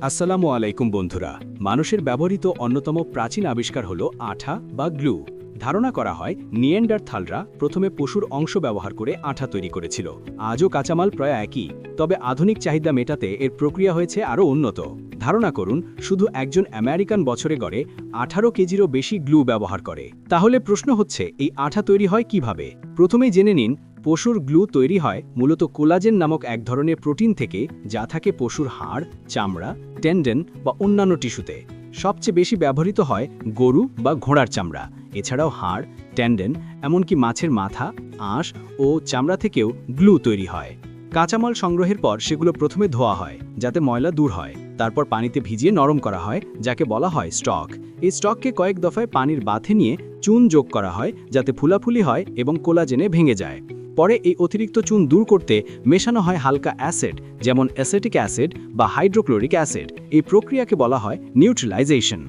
আসসালামু আলাইকুম বন্ধুরা। মানুষের ব্যবহৃত অন্যতম প্রাচীন আবিষ্কার হল আঠা বা গ্লু। ধারণা করা হয়, নিয়েন্ডার থালরা প্রথমে পশুর অংশ ব্যবহার করে আঠা তৈরি করেছিল। আজও কাঁচামাল প্রায় একই, তবে আধুনিক চাহিদা মেটাতে এর প্রক্রিয়া হয়েছে আরও উন্নত। ধারণা করুন, শুধু একজন আমেরিকান বছরে গড়ে আঠারো কেজিরও বেশি গ্লু ব্যবহার করে। তাহলে প্রশ্ন হচ্ছে, এই আঠা তৈরি হয় কীভাবে? প্রথমেই জেনে নিন পশুর গ্লু তৈরি হয় মূলত কোলাজেন নামক এক ধরনের প্রোটিন থেকে, যা থাকে পশুর হাড়, চামড়া, টেন্ডেন বা অন্যান্য টিস্যুতে। সবচেয়ে বেশি ব্যবহৃত হয় গরু বা ঘোড়ার চামড়া, এছাড়াও হাড়, টেন্ডেন, এমনকি মাছের মাথা, আঁশ ও চামড়া থেকেও গ্লু তৈরি হয়। কাঁচামাল সংগ্রহের পর সেগুলো প্রথমে ধোয়া হয়, যাতে ময়লা দূর হয়। তারপর পানিতে ভিজিয়ে নরম করা হয়, যাকে বলা হয় স্টক। এই স্টককে কয়েক দফায় পানির বাথে নিয়ে চুন যোগ করা হয়, যাতে ফুলাফুলি হয় এবং কোলাজেনে ভেঙে যায়। পরে এই অতিরিক্ত চুন দূর করতে মেশানো হয় হালকা অ্যাসিড, যেমন অ্যাসেটিক অ্যাসিড বা হাইড্রোক্লোরিক অ্যাসিড। এই প্রক্রিয়াকে বলা হয় নিউট্রিলাইজেশন।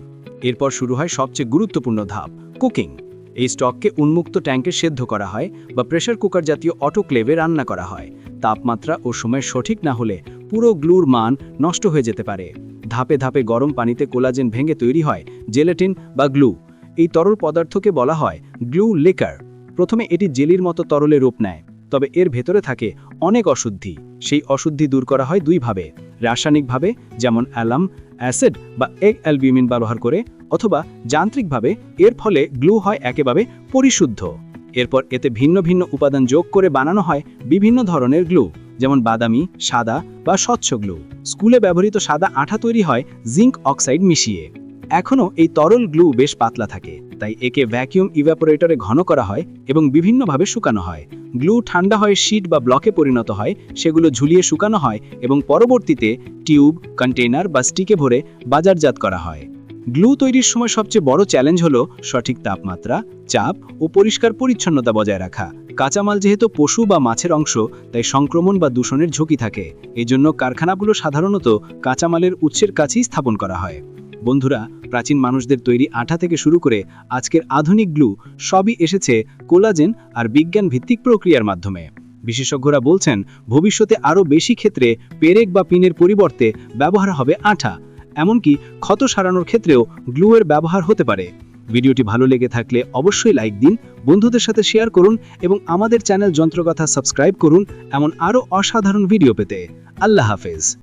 এরপর শুরু হয় সবচেয়ে গুরুত্বপূর্ণ ধাপ, কুকিং। এই স্টককে উন্মুক্ত ট্যাঙ্কে সেদ্ধ করা হয় বা প্রেশার কুকার জাতীয় অটোক্লেভে রান্না করা হয়। তাপমাত্রা ও সময় সঠিক না হলে পুরো গ্লুর মান নষ্ট হয়ে যেতে পারে। ধাপে ধাপে গরম পানিতে কোলাজেন ভেঙে তৈরি হয় জেলেটিন বা গ্লু। এই তরল পদার্থকে বলা হয় গ্লু লিকার। প্রথমে এটি জেলির মতো তরলে রূপ নেয়, তবে এর ভেতরে থাকে অনেক অশুদ্ধি। সেই অশুদ্ধি দূর করা হয় দুইভাবে রাসায়নিকভাবে যেমন অ্যালাম অ্যাসিড বা এগ অ্যালবিউমিন ব্যবহার করে, অথবা যান্ত্রিকভাবে এর ফলে গ্লু হয় একেবারে পরিশুদ্ধ। এরপর এতে ভিন্ন ভিন্ন উপাদান যোগ করে বানানো হয় বিভিন্ন ধরনের গ্লু, যেমন বাদামি, সাদা বা স্বচ্ছ গ্লু। স্কুলে ব্যবহৃত সাদা আঠা তৈরি হয় জিঙ্ক অক্সাইড মিশিয়ে। এখনও এই তরল গ্লু বেশ পাতলা থাকে। তাই একে ভ্যাকিউম ইভ্যাপোরেটরে ঘন করা হয় এবং বিভিন্নভাবে শুকানো হয়। গ্লু ঠান্ডা হয়ে শীট বা ব্লকে পরিণত হয়, সেগুলো ঝুলিয়ে শুকানো হয় এবং পরবর্তীতে টিউব কন্টেইনার বা স্টিকে ভরে বাজারজাত করা হয়। গ্লু তৈরির সময় সবচেয়ে বড় চ্যালেঞ্জ হলো সঠিক তাপমাত্রা, চাপ ও পরিষ্কার পরিচ্ছন্নতা বজায় রাখা। কাঁচামাল যেহেতু পশু বা মাছের অংশ, তাই সংক্রমণ বা দূষণের ঝুঁকি থাকে। এজন্য কারখানাগুলো সাধারণত কাঁচামালের উৎসের কাছেই স্থাপন করা হয়। বন্ধুরা, প্রাচীন মানুষদের তৈরি আঠা থেকে শুরু করে আজকের আধুনিক গ্লু সবই এসেছে কোলাজেন আর বিজ্ঞান ভিত্তিক প্রক্রিয়ার মাধ্যমে। বিশেষজ্ঞরা বলছেন, ভবিষ্যতে আরও বেশি ক্ষেত্রে পেরেক বা পিনের পরিবর্তে ব্যবহার হবে আঠা, এমনকি ক্ষত সারানোর ক্ষেত্রেও গ্লুয়ের ব্যবহার হতে পারে। ভিডিওটি ভালো লেগে থাকলে অবশ্যই লাইক দিন, বন্ধুদের সাথে শেয়ার করুন এবং আমাদের চ্যানেল যন্ত্রকথা সাবস্ক্রাইব করুন, এমন আরও অসাধারণ ভিডিও পেতে। আল্লাহ হাফেজ।